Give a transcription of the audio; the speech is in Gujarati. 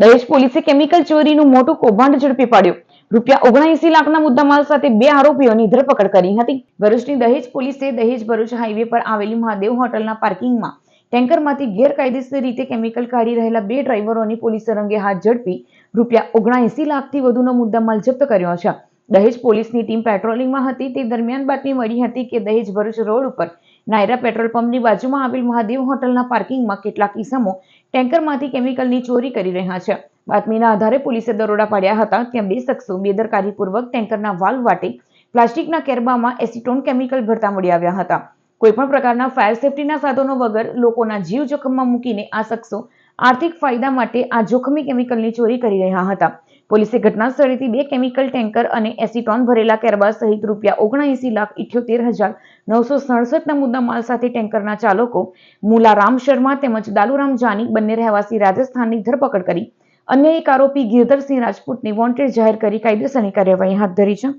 દહેજ પોલીસે કેમિકલ ચોરીનું મોટું કૌભાંડ ઝડપી પાડ્યું. રૂપિયા ઓગણએસી લાખના મુદ્દામાલ સાથે બે આરોપીઓની ધરપકડ કરી હતી. ભરૂચની દહેજ પોલીસે દહેજ ભરૂચ હાઈવે પર આવેલી મહાદેવ હોટલના પાર્કિંગમાં ટેન્કરમાંથી ગેરકાયદેસર રીતે કેમિકલ કાઢી રહેલા બે ડ્રાઈવરોની પોલીસે રંગે હાથ ઝડપી રૂપિયા ઓગણએસી લાખથી વધુનો મુદ્દામાલ જપ્ત કર્યો છે. દહેજ પોલીસની ટીમ પેટ્રોલિંગમાં હતી. તે દરમિયાન બાતમી મળી હતી કે દહેજ ભરૂચ રોડ ઉપર નાયરા પેટ્રોલ પંપની બાજુમાં આવેલ મહાદેવ હોટલના પાર્કિંગમાં કેટલાક ઇસમો ટેન્કરમાંથી કેમિકલની ચોરી કરી રહ્યા છે. બાતમીના આધારે પોલીસે દરોડા પાડ્યા હતા ત્યાં બે શખ્સો બેદરકારીપૂર્વક ટેન્કરના વાલ્વ વાટે પ્લાસ્ટિકના કેરબામાં એસિટોન કેમિકલ ભરતા મળી આવ્યા હતા. કોઈપણ પ્રકારના ફાયર સેફટીના સાધનો વગર લોકોના જીવ જોખમમાં મૂકીને આ શખ્સો આર્થિક ફાયદા માટે આ જોખમી કેમિકલની ચોરી કરી રહ્યા હતા. પોલીસે ઘટના સ્થળેથી બે કેમિકલ ટેન્કર અને એસિટોન ભરેલા કેરબા સહિત રૂપિયા ઓગણએસી લાખ ઇઠ્યોતેર હજાર નવસો સડસઠના મુદ્દા માલ સાથે ટેન્કરના ચાલકો મુલારામ શર્મા તેમજ દાલુરામ જાની બંને રહેવાસી રાજસ્થાનની ધરપકડ કરી. અન્ય એક આરોપી ગિરધરસિંહ રાજપૂતને વોન્ટેડ જાહેર કરી કાયદેસરની કાર્યવાહી હાથ ધરી છે.